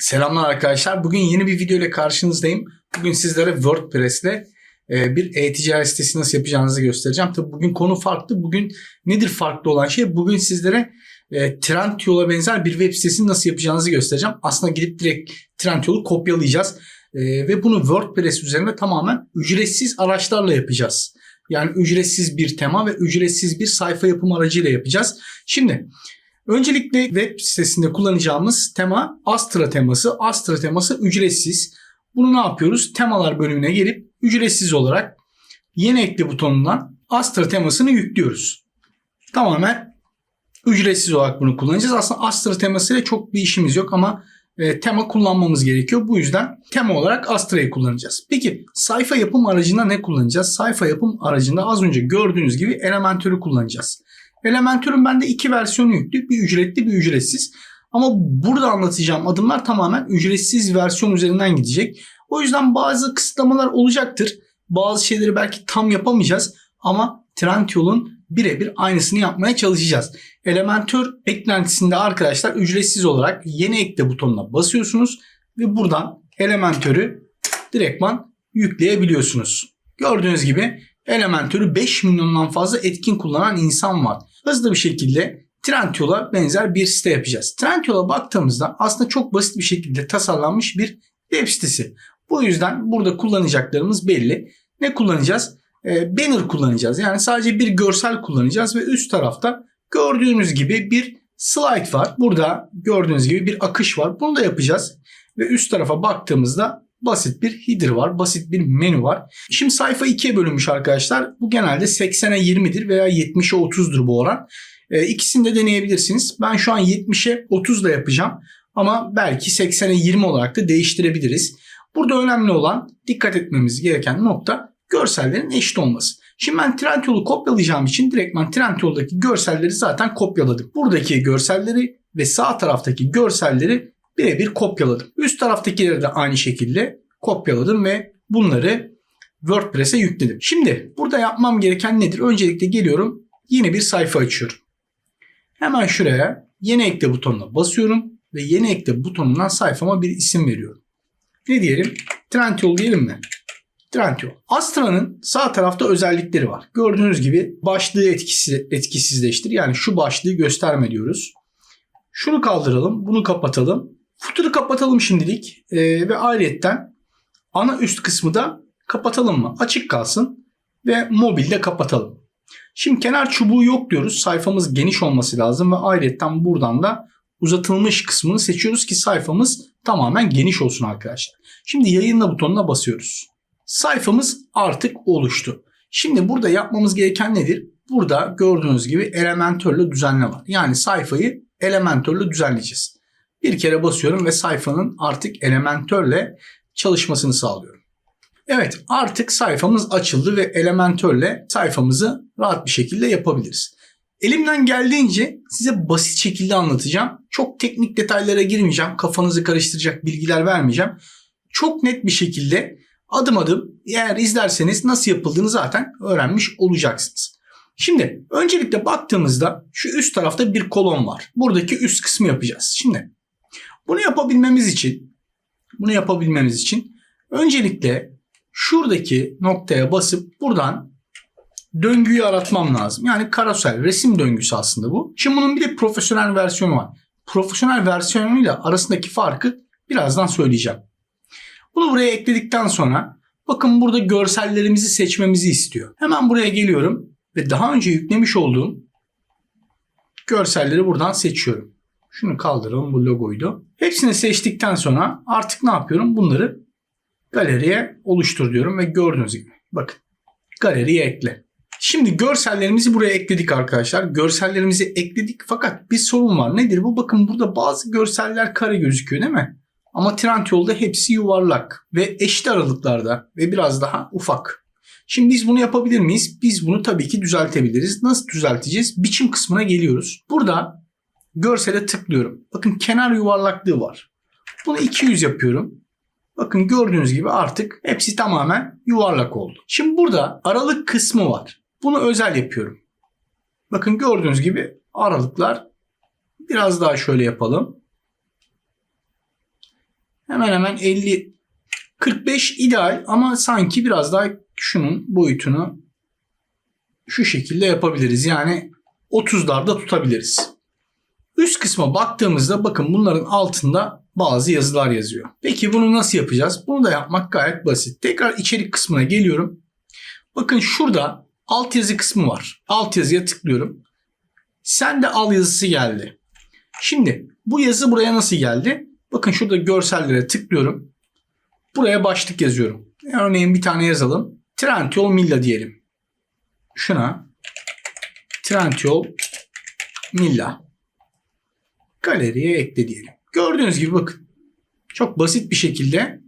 Selamlar arkadaşlar. Bugün yeni bir video ile karşınızdayım. Bugün sizlere WordPress ile e, bir e-ticaret sitesi nasıl yapacağınızı göstereceğim. Tabii bugün konu farklı. Bugün nedir farklı olan şey? Bugün sizlere e, Trendyol'a benzer bir web sitesini nasıl yapacağınızı göstereceğim. Aslında gidip direkt Trendyol'u kopyalayacağız. E, ve bunu WordPress üzerinde tamamen ücretsiz araçlarla yapacağız. Yani ücretsiz bir tema ve ücretsiz bir sayfa yapım aracıyla yapacağız. Şimdi Öncelikle web sitesinde kullanacağımız tema Astra teması. Astra teması ücretsiz. Bunu ne yapıyoruz? Temalar bölümüne gelip ücretsiz olarak yeni ekle butonundan Astra temasını yüklüyoruz. Tamamen ücretsiz olarak bunu kullanacağız. Aslında Astra temasıyla çok bir işimiz yok ama e, tema kullanmamız gerekiyor. Bu yüzden tema olarak Astra'yı kullanacağız. Peki sayfa yapım aracında ne kullanacağız? Sayfa yapım aracında az önce gördüğünüz gibi Elementor'u kullanacağız. Elementor'un bende iki versiyonu yüklü. Bir ücretli bir ücretsiz. Ama burada anlatacağım adımlar tamamen ücretsiz versiyon üzerinden gidecek. O yüzden bazı kısıtlamalar olacaktır. Bazı şeyleri belki tam yapamayacağız. Ama Trendyol'un birebir aynısını yapmaya çalışacağız. Elementor eklentisinde arkadaşlar ücretsiz olarak yeni ekle butonuna basıyorsunuz. Ve buradan Elementor'u direktman yükleyebiliyorsunuz. Gördüğünüz gibi Elementor'u 5 milyondan fazla etkin kullanan insan var. Hızlı bir şekilde Trendyol'a benzer bir site yapacağız. Trendyol'a baktığımızda aslında çok basit bir şekilde tasarlanmış bir web sitesi. Bu yüzden burada kullanacaklarımız belli. Ne kullanacağız? E, banner kullanacağız. Yani sadece bir görsel kullanacağız ve üst tarafta gördüğünüz gibi bir slide var. Burada gördüğünüz gibi bir akış var. Bunu da yapacağız. Ve üst tarafa baktığımızda basit bir header var. Basit bir menü var. Şimdi sayfa ikiye bölünmüş arkadaşlar. Bu genelde 80'e 20'dir veya 70'e 30'dur bu oran. E, ikisini de deneyebilirsiniz. Ben şu an 70'e 30 da yapacağım. Ama belki 80'e 20 olarak da değiştirebiliriz. Burada önemli olan dikkat etmemiz gereken nokta görsellerin eşit olması. Şimdi ben Trendyol'u kopyalayacağım için direktman Trendyol'daki görselleri zaten kopyaladım. Buradaki görselleri ve sağ taraftaki görselleri birebir kopyaladım. Üst taraftakileri de aynı şekilde kopyaladım ve bunları WordPress'e yükledim. Şimdi burada yapmam gereken nedir? Öncelikle geliyorum yeni bir sayfa açıyorum. Hemen şuraya yeni ekle butonuna basıyorum ve yeni ekle butonundan sayfama bir isim veriyorum. Ne diyelim? Trendyol diyelim mi? Trendyol. Astra'nın sağ tarafta özellikleri var. Gördüğünüz gibi başlığı etkisi, etkisizleştir. Yani şu başlığı gösterme diyoruz. Şunu kaldıralım, bunu kapatalım. Footer'ı kapatalım şimdilik ee, ve ayrıyetten ana üst kısmı da kapatalım mı? Açık kalsın ve mobilde kapatalım. Şimdi kenar çubuğu yok diyoruz. Sayfamız geniş olması lazım ve ayrıyetten buradan da uzatılmış kısmını seçiyoruz ki sayfamız tamamen geniş olsun arkadaşlar. Şimdi yayınla butonuna basıyoruz. Sayfamız artık oluştu. Şimdi burada yapmamız gereken nedir? Burada gördüğünüz gibi Elementor'la düzenle var. Yani sayfayı Elementor'la düzenleyeceğiz. Bir kere basıyorum ve sayfanın artık Elementor'le çalışmasını sağlıyorum. Evet artık sayfamız açıldı ve Elementor'le sayfamızı rahat bir şekilde yapabiliriz. Elimden geldiğince size basit şekilde anlatacağım. Çok teknik detaylara girmeyeceğim. Kafanızı karıştıracak bilgiler vermeyeceğim. Çok net bir şekilde adım adım eğer izlerseniz nasıl yapıldığını zaten öğrenmiş olacaksınız. Şimdi öncelikle baktığımızda şu üst tarafta bir kolon var. Buradaki üst kısmı yapacağız. Şimdi bunu yapabilmemiz için bunu yapabilmemiz için öncelikle şuradaki noktaya basıp buradan döngüyü aratmam lazım. Yani karosel resim döngüsü aslında bu. Şimdi bunun bir de profesyonel versiyonu var. Profesyonel versiyonuyla arasındaki farkı birazdan söyleyeceğim. Bunu buraya ekledikten sonra bakın burada görsellerimizi seçmemizi istiyor. Hemen buraya geliyorum ve daha önce yüklemiş olduğum görselleri buradan seçiyorum. Şunu kaldıralım bu logoydu. Hepsini seçtikten sonra artık ne yapıyorum? Bunları galeriye oluştur diyorum ve gördüğünüz gibi bakın galeriye ekle. Şimdi görsellerimizi buraya ekledik arkadaşlar. Görsellerimizi ekledik fakat bir sorun var. Nedir bu? Bakın burada bazı görseller kare gözüküyor değil mi? Ama Trendyol'da hepsi yuvarlak ve eşit aralıklarda ve biraz daha ufak. Şimdi biz bunu yapabilir miyiz? Biz bunu tabii ki düzeltebiliriz. Nasıl düzelteceğiz? Biçim kısmına geliyoruz. Burada görsele tıklıyorum. Bakın kenar yuvarlaklığı var. Bunu 200 yapıyorum. Bakın gördüğünüz gibi artık hepsi tamamen yuvarlak oldu. Şimdi burada aralık kısmı var. Bunu özel yapıyorum. Bakın gördüğünüz gibi aralıklar biraz daha şöyle yapalım. Hemen hemen 50 45 ideal ama sanki biraz daha şunun boyutunu şu şekilde yapabiliriz. Yani 30'larda tutabiliriz. Üst kısma baktığımızda bakın bunların altında bazı yazılar yazıyor. Peki bunu nasıl yapacağız? Bunu da yapmak gayet basit. Tekrar içerik kısmına geliyorum. Bakın şurada alt yazı kısmı var. Alt yazıya tıklıyorum. Sen de al yazısı geldi. Şimdi bu yazı buraya nasıl geldi? Bakın şurada görsellere tıklıyorum. Buraya başlık yazıyorum. Örneğin bir tane yazalım. Trendyol Milla diyelim. Şuna Trendyol Milla galeriye ekle diyelim. Gördüğünüz gibi bakın. Çok basit bir şekilde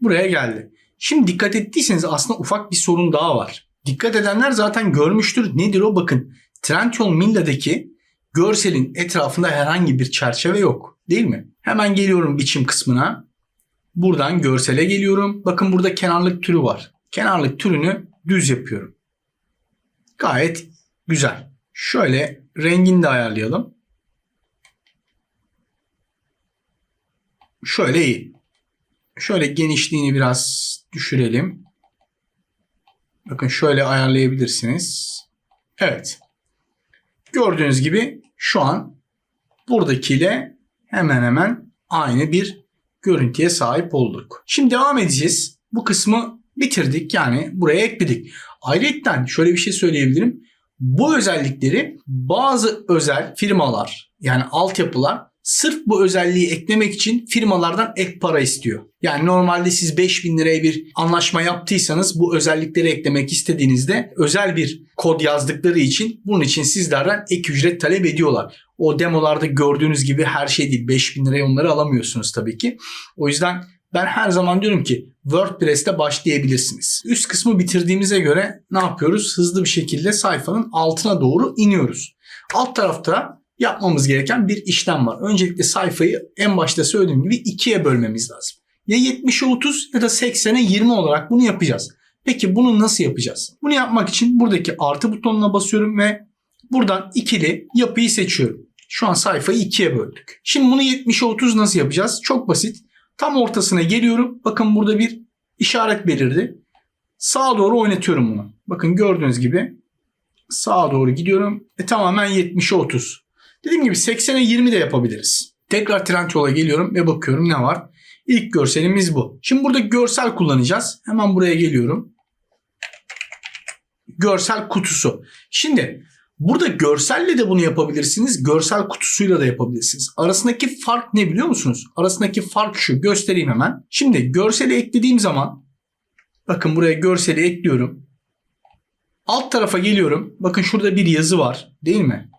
buraya geldi. Şimdi dikkat ettiyseniz aslında ufak bir sorun daha var. Dikkat edenler zaten görmüştür. Nedir o? Bakın Trendyol Milla'daki görselin etrafında herhangi bir çerçeve yok. Değil mi? Hemen geliyorum biçim kısmına. Buradan görsele geliyorum. Bakın burada kenarlık türü var. Kenarlık türünü düz yapıyorum. Gayet güzel. Şöyle rengini de ayarlayalım. Şöyle iyi. Şöyle genişliğini biraz düşürelim. Bakın şöyle ayarlayabilirsiniz. Evet. Gördüğünüz gibi şu an buradakiyle hemen hemen aynı bir görüntüye sahip olduk. Şimdi devam edeceğiz. Bu kısmı bitirdik yani buraya ekledik. Ayrıca şöyle bir şey söyleyebilirim. Bu özellikleri bazı özel firmalar yani altyapılar sırf bu özelliği eklemek için firmalardan ek para istiyor. Yani normalde siz 5000 liraya bir anlaşma yaptıysanız bu özellikleri eklemek istediğinizde özel bir kod yazdıkları için bunun için sizlerden ek ücret talep ediyorlar. O demolarda gördüğünüz gibi her şey değil. 5000 liraya onları alamıyorsunuz tabii ki. O yüzden ben her zaman diyorum ki WordPress'te başlayabilirsiniz. Üst kısmı bitirdiğimize göre ne yapıyoruz? Hızlı bir şekilde sayfanın altına doğru iniyoruz. Alt tarafta yapmamız gereken bir işlem var. Öncelikle sayfayı en başta söylediğim gibi ikiye bölmemiz lazım. Ya 70'e 30 ya da 80'e 20 olarak bunu yapacağız. Peki bunu nasıl yapacağız? Bunu yapmak için buradaki artı butonuna basıyorum ve buradan ikili yapıyı seçiyorum. Şu an sayfayı ikiye böldük. Şimdi bunu 70'e 30 nasıl yapacağız? Çok basit. Tam ortasına geliyorum. Bakın burada bir işaret belirdi. Sağa doğru oynatıyorum bunu. Bakın gördüğünüz gibi sağa doğru gidiyorum. E tamamen 70'e 30. Dediğim gibi 80'e 20 de yapabiliriz. Tekrar Trendyol'a geliyorum ve bakıyorum ne var. İlk görselimiz bu. Şimdi burada görsel kullanacağız. Hemen buraya geliyorum. Görsel kutusu. Şimdi burada görselle de bunu yapabilirsiniz. Görsel kutusuyla da yapabilirsiniz. Arasındaki fark ne biliyor musunuz? Arasındaki fark şu. Göstereyim hemen. Şimdi görseli eklediğim zaman bakın buraya görseli ekliyorum. Alt tarafa geliyorum. Bakın şurada bir yazı var. Değil mi?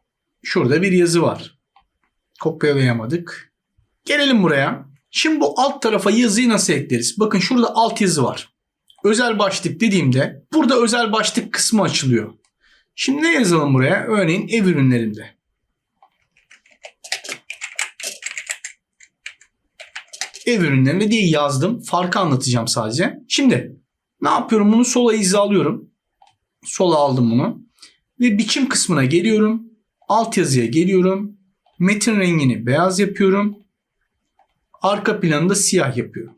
Şurada bir yazı var. Kopyalayamadık. Gelelim buraya. Şimdi bu alt tarafa yazıyı nasıl ekleriz? Bakın şurada alt yazı var. Özel başlık dediğimde burada özel başlık kısmı açılıyor. Şimdi ne yazalım buraya? Örneğin ev ürünlerinde. Ev ürünlerinde diye yazdım. Farkı anlatacağım sadece. Şimdi ne yapıyorum? Bunu sola hizalıyorum. Sola aldım bunu. Ve biçim kısmına geliyorum. Alt yazıya geliyorum. Metin rengini beyaz yapıyorum. Arka planı da siyah yapıyorum.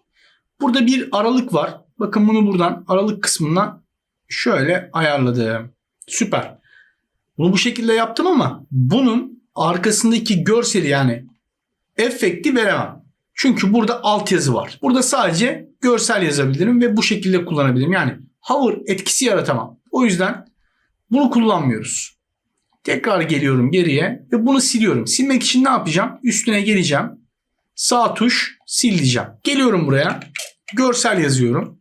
Burada bir aralık var. Bakın bunu buradan aralık kısmından şöyle ayarladım. Süper. Bunu bu şekilde yaptım ama bunun arkasındaki görseli yani efekti veremem. Çünkü burada alt yazı var. Burada sadece görsel yazabilirim ve bu şekilde kullanabilirim. Yani hover etkisi yaratamam. O yüzden bunu kullanmıyoruz. Tekrar geliyorum geriye ve bunu siliyorum. Silmek için ne yapacağım? Üstüne geleceğim. Sağ tuş sil diyeceğim. Geliyorum buraya. Görsel yazıyorum.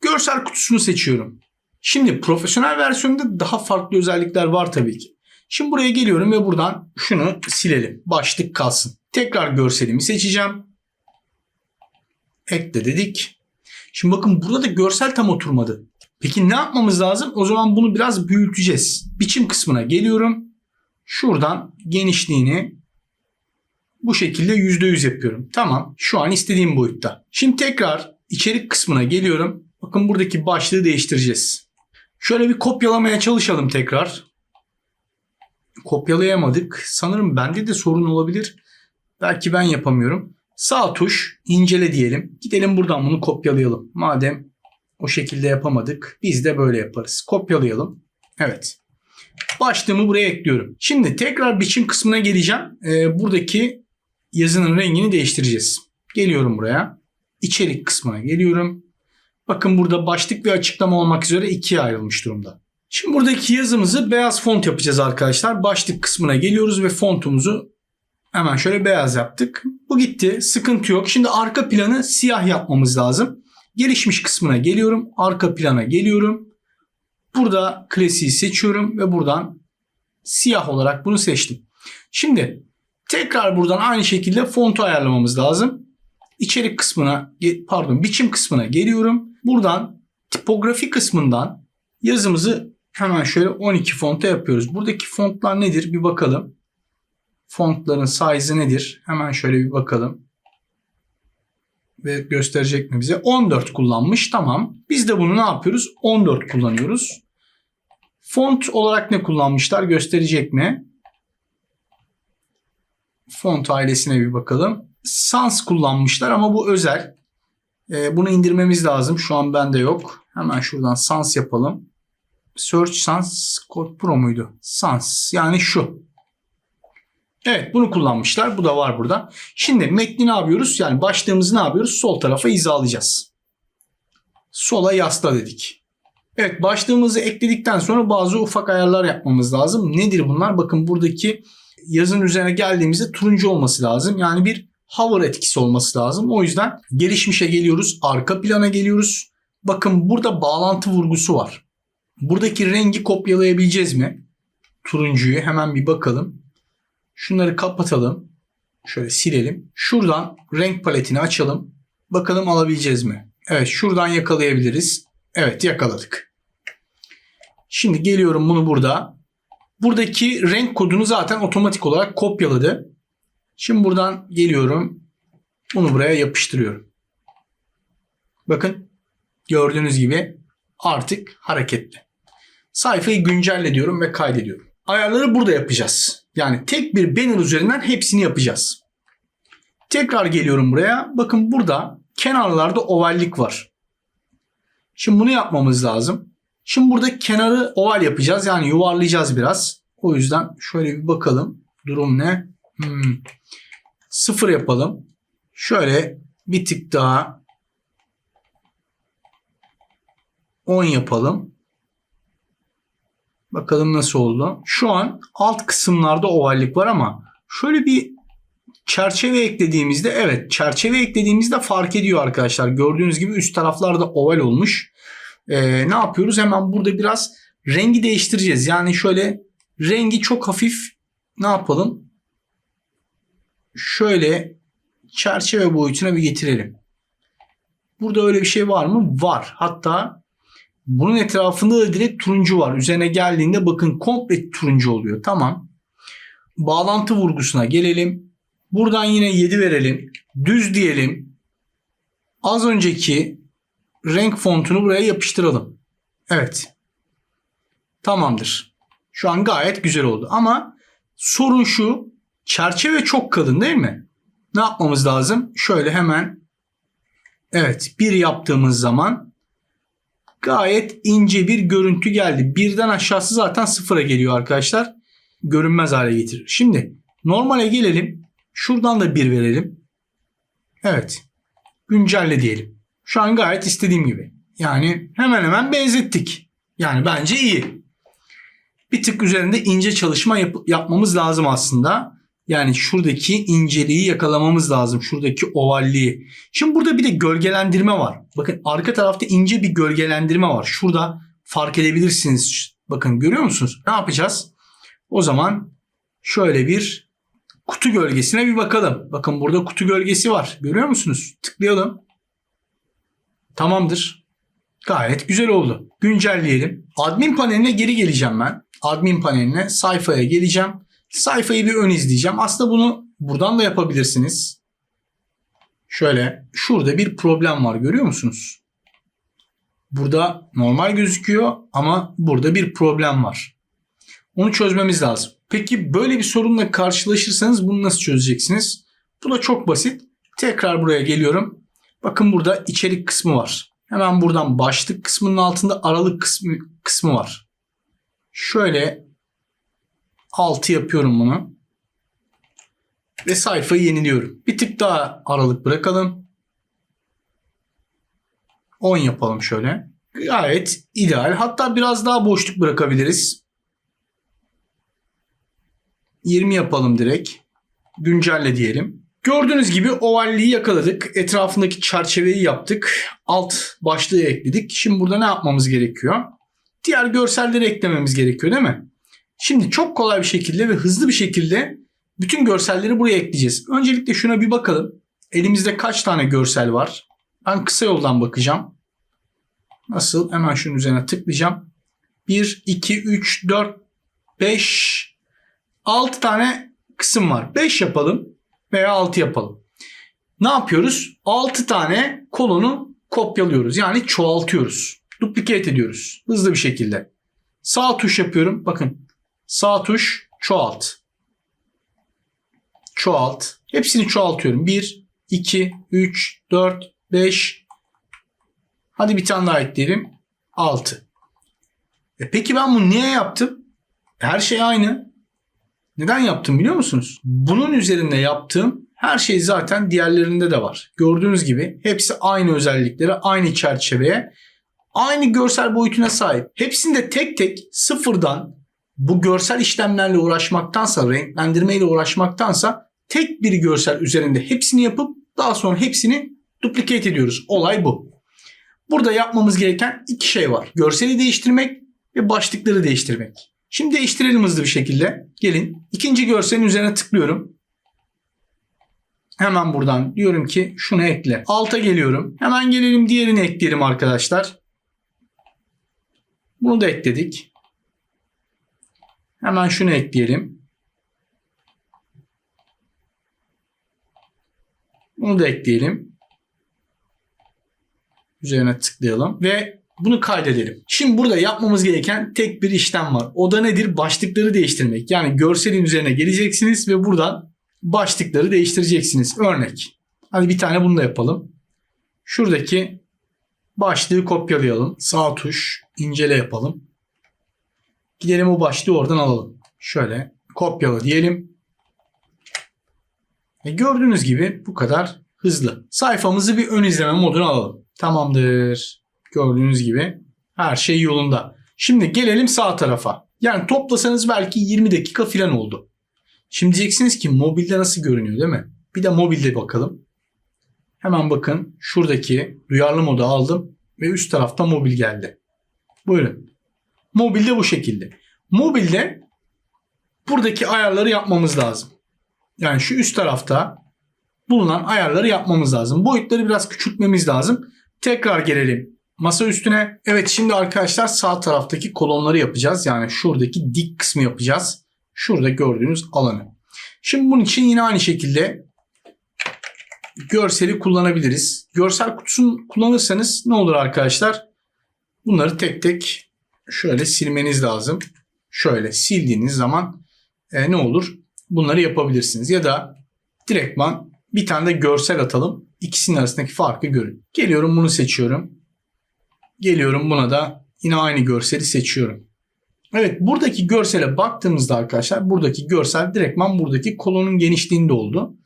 Görsel kutusunu seçiyorum. Şimdi profesyonel versiyonunda daha farklı özellikler var tabii ki. Şimdi buraya geliyorum ve buradan şunu silelim. Başlık kalsın. Tekrar görselimi seçeceğim. Ekle dedik. Şimdi bakın burada da görsel tam oturmadı. Peki ne yapmamız lazım? O zaman bunu biraz büyüteceğiz. Biçim kısmına geliyorum. Şuradan genişliğini bu şekilde %100 yapıyorum. Tamam. Şu an istediğim boyutta. Şimdi tekrar içerik kısmına geliyorum. Bakın buradaki başlığı değiştireceğiz. Şöyle bir kopyalamaya çalışalım tekrar. Kopyalayamadık. Sanırım bende de sorun olabilir. Belki ben yapamıyorum. Sağ tuş incele diyelim. Gidelim buradan bunu kopyalayalım. Madem o şekilde yapamadık biz de böyle yaparız. Kopyalayalım. Evet. Başlığımı buraya ekliyorum. Şimdi tekrar biçim kısmına geleceğim. Ee, buradaki yazının rengini değiştireceğiz. Geliyorum buraya. İçerik kısmına geliyorum. Bakın burada başlık ve açıklama olmak üzere ikiye ayrılmış durumda. Şimdi buradaki yazımızı beyaz font yapacağız arkadaşlar. Başlık kısmına geliyoruz ve fontumuzu hemen şöyle beyaz yaptık. Bu gitti. Sıkıntı yok. Şimdi arka planı siyah yapmamız lazım. Gelişmiş kısmına geliyorum. Arka plana geliyorum. Burada klasiği seçiyorum ve buradan siyah olarak bunu seçtim. Şimdi tekrar buradan aynı şekilde fontu ayarlamamız lazım. İçerik kısmına pardon biçim kısmına geliyorum. Buradan tipografi kısmından yazımızı hemen şöyle 12 fonta yapıyoruz. Buradaki fontlar nedir bir bakalım. Fontların size'ı nedir? Hemen şöyle bir bakalım. Ve gösterecek mi bize? 14 kullanmış. Tamam. Biz de bunu ne yapıyoruz? 14 kullanıyoruz. Font olarak ne kullanmışlar? Gösterecek mi? Font ailesine bir bakalım. Sans kullanmışlar ama bu özel. Ee, bunu indirmemiz lazım. Şu an bende yok. Hemen şuradan Sans yapalım. Search Sans Code Pro muydu? Sans yani şu. Evet bunu kullanmışlar. Bu da var burada. Şimdi metni ne yapıyoruz? Yani başlığımızı ne yapıyoruz? Sol tarafa hizalayacağız. Sola yasla dedik. Evet başlığımızı ekledikten sonra bazı ufak ayarlar yapmamız lazım. Nedir bunlar? Bakın buradaki yazın üzerine geldiğimizde turuncu olması lazım. Yani bir hover etkisi olması lazım. O yüzden gelişmişe geliyoruz. Arka plana geliyoruz. Bakın burada bağlantı vurgusu var. Buradaki rengi kopyalayabileceğiz mi? Turuncuyu hemen bir bakalım. Şunları kapatalım. Şöyle silelim. Şuradan renk paletini açalım. Bakalım alabileceğiz mi? Evet şuradan yakalayabiliriz. Evet yakaladık. Şimdi geliyorum bunu burada. Buradaki renk kodunu zaten otomatik olarak kopyaladı. Şimdi buradan geliyorum. Bunu buraya yapıştırıyorum. Bakın gördüğünüz gibi artık hareketli. Sayfayı güncelle diyorum ve kaydediyorum. Ayarları burada yapacağız. Yani tek bir banner üzerinden hepsini yapacağız. Tekrar geliyorum buraya. Bakın burada kenarlarda ovallik var. Şimdi bunu yapmamız lazım. Şimdi burada kenarı oval yapacağız. Yani yuvarlayacağız biraz. O yüzden şöyle bir bakalım. Durum ne? Hmm. Sıfır yapalım. Şöyle bir tık daha 10 yapalım. Bakalım nasıl oldu. Şu an alt kısımlarda ovallik var ama şöyle bir çerçeve eklediğimizde evet çerçeve eklediğimizde fark ediyor arkadaşlar. Gördüğünüz gibi üst taraflarda oval olmuş. Ee, ne yapıyoruz? Hemen burada biraz rengi değiştireceğiz. Yani şöyle rengi çok hafif ne yapalım? Şöyle çerçeve boyutuna bir getirelim. Burada öyle bir şey var mı? Var. Hatta bunun etrafında da direkt turuncu var. Üzerine geldiğinde bakın komple turuncu oluyor. Tamam. Bağlantı vurgusuna gelelim. Buradan yine 7 verelim. Düz diyelim. Az önceki renk fontunu buraya yapıştıralım. Evet. Tamamdır. Şu an gayet güzel oldu. Ama sorun şu. Çerçeve çok kalın değil mi? Ne yapmamız lazım? Şöyle hemen evet bir yaptığımız zaman gayet ince bir görüntü geldi. Birden aşağısı zaten sıfıra geliyor arkadaşlar. Görünmez hale getirir. Şimdi normale gelelim. Şuradan da bir verelim. Evet. Güncelle diyelim. Şu an gayet istediğim gibi. Yani hemen hemen benzettik. Yani bence iyi. Bir tık üzerinde ince çalışma yap- yapmamız lazım aslında. Yani şuradaki inceliği yakalamamız lazım. Şuradaki ovalliği. Şimdi burada bir de gölgelendirme var. Bakın arka tarafta ince bir gölgelendirme var. Şurada fark edebilirsiniz. Bakın görüyor musunuz? Ne yapacağız? O zaman şöyle bir kutu gölgesine bir bakalım. Bakın burada kutu gölgesi var. Görüyor musunuz? Tıklayalım. Tamamdır. Gayet güzel oldu. Güncelleyelim. Admin paneline geri geleceğim ben. Admin paneline sayfaya geleceğim. Sayfayı bir ön izleyeceğim. Aslında bunu buradan da yapabilirsiniz. Şöyle şurada bir problem var görüyor musunuz? Burada normal gözüküyor ama burada bir problem var. Onu çözmemiz lazım. Peki böyle bir sorunla karşılaşırsanız bunu nasıl çözeceksiniz? Bu da çok basit. Tekrar buraya geliyorum. Bakın burada içerik kısmı var. Hemen buradan başlık kısmının altında aralık kısmı, kısmı var. Şöyle 6 yapıyorum bunu. Ve sayfayı yeniliyorum. Bir tık daha aralık bırakalım. 10 yapalım şöyle. Gayet ideal. Hatta biraz daha boşluk bırakabiliriz. 20 yapalım direkt. Güncelle diyelim. Gördüğünüz gibi ovalliği yakaladık. Etrafındaki çerçeveyi yaptık. Alt başlığı ekledik. Şimdi burada ne yapmamız gerekiyor? Diğer görselleri eklememiz gerekiyor değil mi? Şimdi çok kolay bir şekilde ve hızlı bir şekilde bütün görselleri buraya ekleyeceğiz. Öncelikle şuna bir bakalım. Elimizde kaç tane görsel var? Ben kısa yoldan bakacağım. Nasıl? Hemen şunun üzerine tıklayacağım. 1, 2, 3, 4, 5, 6 tane kısım var. 5 yapalım veya 6 yapalım. Ne yapıyoruz? 6 tane kolonu kopyalıyoruz. Yani çoğaltıyoruz. Duplicate ediyoruz. Hızlı bir şekilde. Sağ tuş yapıyorum. Bakın. Sağ tuş çoğalt. Çoğalt. Hepsini çoğaltıyorum. 1, 2, 3, 4, 5. Hadi bir tane daha ekleyelim. 6. E peki ben bunu niye yaptım? Her şey aynı. Neden yaptım biliyor musunuz? Bunun üzerinde yaptığım her şey zaten diğerlerinde de var. Gördüğünüz gibi hepsi aynı özelliklere, aynı çerçeveye, aynı görsel boyutuna sahip. Hepsinde tek tek sıfırdan bu görsel işlemlerle uğraşmaktansa, renklendirmeyle uğraşmaktansa tek bir görsel üzerinde hepsini yapıp daha sonra hepsini duplicate ediyoruz. Olay bu. Burada yapmamız gereken iki şey var. Görseli değiştirmek ve başlıkları değiştirmek. Şimdi değiştirelim hızlı bir şekilde. Gelin. İkinci görselin üzerine tıklıyorum. Hemen buradan diyorum ki şunu ekle. Alta geliyorum. Hemen gelelim diğerini ekleyelim arkadaşlar. Bunu da ekledik. Hemen şunu ekleyelim. Bunu da ekleyelim. Üzerine tıklayalım ve bunu kaydedelim. Şimdi burada yapmamız gereken tek bir işlem var. O da nedir? Başlıkları değiştirmek. Yani görselin üzerine geleceksiniz ve buradan başlıkları değiştireceksiniz. Örnek. Hadi bir tane bunu da yapalım. Şuradaki başlığı kopyalayalım. Sağ tuş incele yapalım. Gidelim o başlığı oradan alalım. Şöyle kopyala diyelim. Ve gördüğünüz gibi bu kadar hızlı. Sayfamızı bir ön izleme moduna alalım. Tamamdır. Gördüğünüz gibi her şey yolunda. Şimdi gelelim sağ tarafa. Yani toplasanız belki 20 dakika falan oldu. Şimdi diyeceksiniz ki mobilde nasıl görünüyor değil mi? Bir de mobilde bakalım. Hemen bakın şuradaki duyarlı modu aldım ve üst tarafta mobil geldi. Buyurun. Mobilde bu şekilde. Mobilde buradaki ayarları yapmamız lazım. Yani şu üst tarafta bulunan ayarları yapmamız lazım. Boyutları biraz küçültmemiz lazım. Tekrar gelelim masa üstüne. Evet şimdi arkadaşlar sağ taraftaki kolonları yapacağız. Yani şuradaki dik kısmı yapacağız. Şurada gördüğünüz alanı. Şimdi bunun için yine aynı şekilde görseli kullanabiliriz. Görsel kutusunu kullanırsanız ne olur arkadaşlar? Bunları tek tek şöyle silmeniz lazım. Şöyle sildiğiniz zaman e, ne olur? Bunları yapabilirsiniz. Ya da direktman bir tane de görsel atalım. İkisinin arasındaki farkı görün. Geliyorum bunu seçiyorum. Geliyorum buna da yine aynı görseli seçiyorum. Evet buradaki görsele baktığımızda arkadaşlar buradaki görsel direktman buradaki kolonun genişliğinde oldu.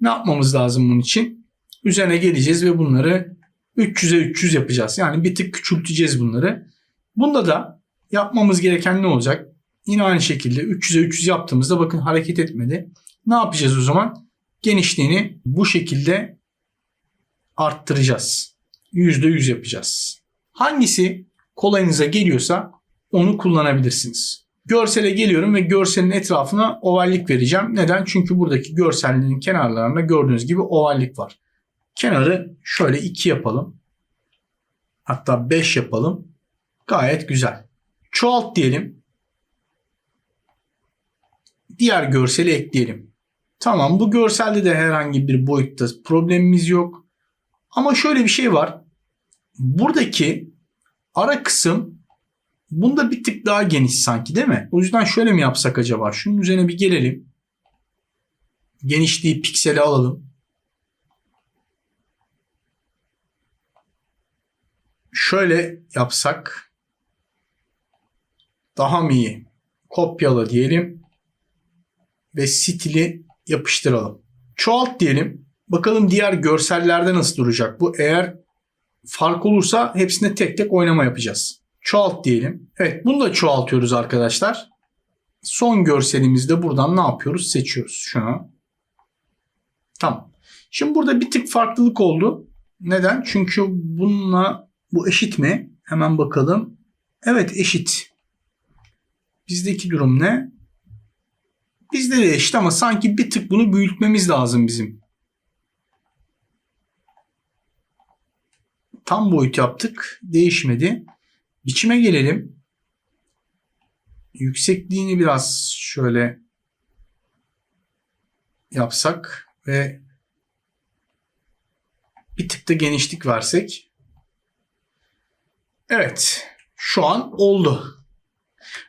Ne yapmamız lazım bunun için? Üzerine geleceğiz ve bunları 300'e 300 yapacağız. Yani bir tık küçülteceğiz bunları. Bunda da yapmamız gereken ne olacak? Yine aynı şekilde 300'e 300 yaptığımızda bakın hareket etmedi. Ne yapacağız o zaman? Genişliğini bu şekilde arttıracağız. %100 yapacağız. Hangisi kolayınıza geliyorsa onu kullanabilirsiniz. Görsele geliyorum ve görselin etrafına ovallik vereceğim. Neden? Çünkü buradaki görsellerin kenarlarında gördüğünüz gibi ovallik var. Kenarı şöyle 2 yapalım. Hatta 5 yapalım. Gayet güzel. Çoğalt diyelim. Diğer görseli ekleyelim. Tamam bu görselde de herhangi bir boyutta problemimiz yok. Ama şöyle bir şey var. Buradaki ara kısım bunda bir tık daha geniş sanki değil mi? O yüzden şöyle mi yapsak acaba? Şunun üzerine bir gelelim. Genişliği pikseli alalım. Şöyle yapsak daha mı iyi? Kopyala diyelim ve stili yapıştıralım. Çoğalt diyelim. Bakalım diğer görsellerde nasıl duracak bu. Eğer fark olursa hepsine tek tek oynama yapacağız. Çoğalt diyelim. Evet bunu da çoğaltıyoruz arkadaşlar. Son görselimizde buradan ne yapıyoruz? Seçiyoruz şunu. Tamam. Şimdi burada bir tık farklılık oldu. Neden? Çünkü bununla bu eşit mi? Hemen bakalım. Evet eşit. Bizdeki durum ne? Bizde de eşit ama sanki bir tık bunu büyütmemiz lazım bizim. Tam boyut yaptık. Değişmedi. Biçime gelelim. Yüksekliğini biraz şöyle yapsak ve bir tık da genişlik versek. Evet. Şu an oldu.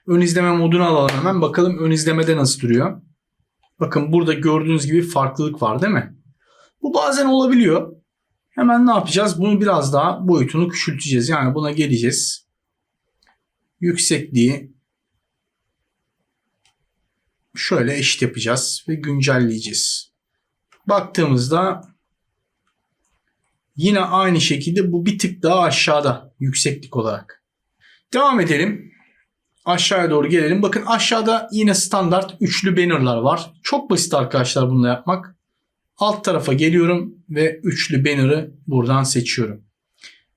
Ön izleme modunu alalım hemen. Bakalım ön izlemede nasıl duruyor. Bakın burada gördüğünüz gibi farklılık var değil mi? Bu bazen olabiliyor. Hemen ne yapacağız? Bunu biraz daha boyutunu küçülteceğiz. Yani buna geleceğiz. Yüksekliği şöyle eşit yapacağız ve güncelleyeceğiz. Baktığımızda yine aynı şekilde bu bir tık daha aşağıda yükseklik olarak. Devam edelim. Aşağıya doğru gelelim. Bakın aşağıda yine standart üçlü bannerlar var. Çok basit arkadaşlar bunu yapmak. Alt tarafa geliyorum ve üçlü banner'ı buradan seçiyorum.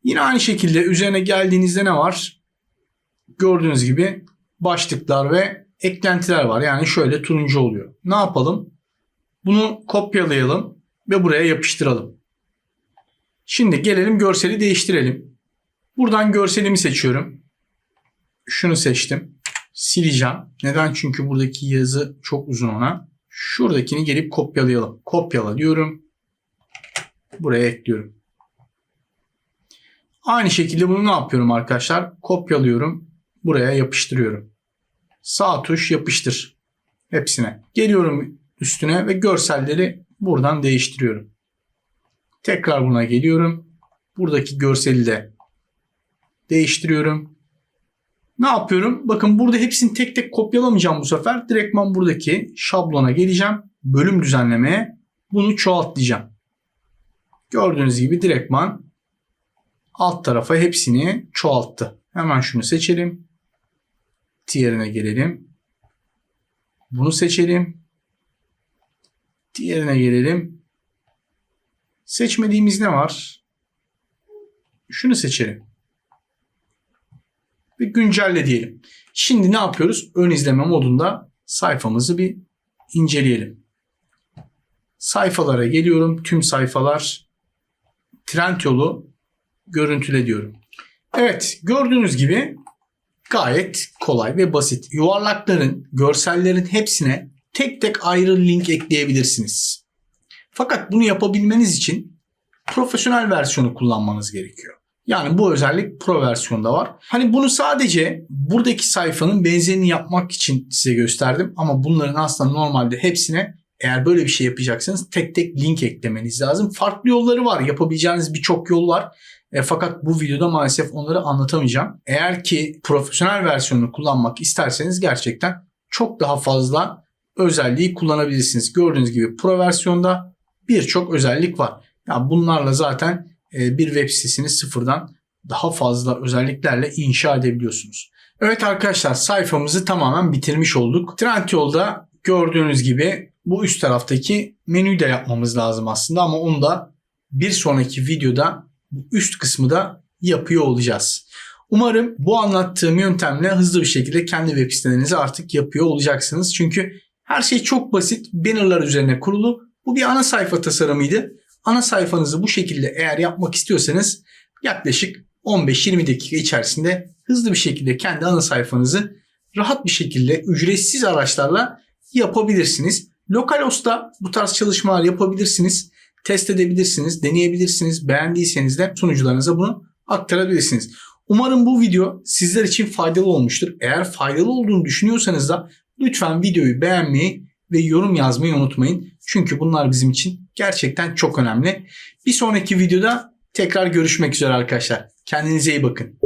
Yine aynı şekilde üzerine geldiğinizde ne var? Gördüğünüz gibi başlıklar ve eklentiler var. Yani şöyle turuncu oluyor. Ne yapalım? Bunu kopyalayalım ve buraya yapıştıralım. Şimdi gelelim görseli değiştirelim. Buradan görselimi seçiyorum. Şunu seçtim. Sileceğim. Neden? Çünkü buradaki yazı çok uzun ona. Şuradakini gelip kopyalayalım. Kopyala diyorum. Buraya ekliyorum. Aynı şekilde bunu ne yapıyorum arkadaşlar? Kopyalıyorum. Buraya yapıştırıyorum. Sağ tuş yapıştır. Hepsine. Geliyorum üstüne ve görselleri buradan değiştiriyorum. Tekrar buna geliyorum. Buradaki görseli de değiştiriyorum. Ne yapıyorum? Bakın burada hepsini tek tek kopyalamayacağım bu sefer. Direktman buradaki şablona geleceğim. Bölüm düzenlemeye. Bunu çoğaltacağım. Gördüğünüz gibi direktman alt tarafa hepsini çoğalttı. Hemen şunu seçelim. Diğerine gelelim. Bunu seçelim. Diğerine gelelim. Seçmediğimiz ne var? Şunu seçelim. Ve güncelle diyelim. Şimdi ne yapıyoruz? Ön izleme modunda sayfamızı bir inceleyelim. Sayfalara geliyorum. Tüm sayfalar Trendyol'u görüntüle diyorum. Evet gördüğünüz gibi gayet kolay ve basit. Yuvarlakların, görsellerin hepsine tek tek ayrı link ekleyebilirsiniz. Fakat bunu yapabilmeniz için profesyonel versiyonu kullanmanız gerekiyor. Yani bu özellik Pro versiyonda var. Hani bunu sadece buradaki sayfanın benzerini yapmak için size gösterdim. Ama bunların aslında normalde hepsine eğer böyle bir şey yapacaksanız tek tek link eklemeniz lazım. Farklı yolları var. Yapabileceğiniz birçok yol var. E, fakat bu videoda maalesef onları anlatamayacağım. Eğer ki profesyonel versiyonunu kullanmak isterseniz gerçekten çok daha fazla özelliği kullanabilirsiniz. Gördüğünüz gibi Pro versiyonda birçok özellik var. Yani bunlarla zaten bir web sitesini sıfırdan daha fazla özelliklerle inşa edebiliyorsunuz. Evet arkadaşlar sayfamızı tamamen bitirmiş olduk. Trendyol'da gördüğünüz gibi bu üst taraftaki menüyü de yapmamız lazım aslında ama onu da bir sonraki videoda bu üst kısmı da yapıyor olacağız. Umarım bu anlattığım yöntemle hızlı bir şekilde kendi web sitelerinizi artık yapıyor olacaksınız. Çünkü her şey çok basit. Bannerlar üzerine kurulu. Bu bir ana sayfa tasarımıydı. Ana sayfanızı bu şekilde eğer yapmak istiyorsanız yaklaşık 15-20 dakika içerisinde hızlı bir şekilde kendi ana sayfanızı rahat bir şekilde ücretsiz araçlarla yapabilirsiniz. Localhost'ta bu tarz çalışmalar yapabilirsiniz. Test edebilirsiniz, deneyebilirsiniz. Beğendiyseniz de sunucularınıza bunu aktarabilirsiniz. Umarım bu video sizler için faydalı olmuştur. Eğer faydalı olduğunu düşünüyorsanız da lütfen videoyu beğenmeyi ve yorum yazmayı unutmayın. Çünkü bunlar bizim için gerçekten çok önemli. Bir sonraki videoda Tekrar görüşmek üzere arkadaşlar. Kendinize iyi bakın.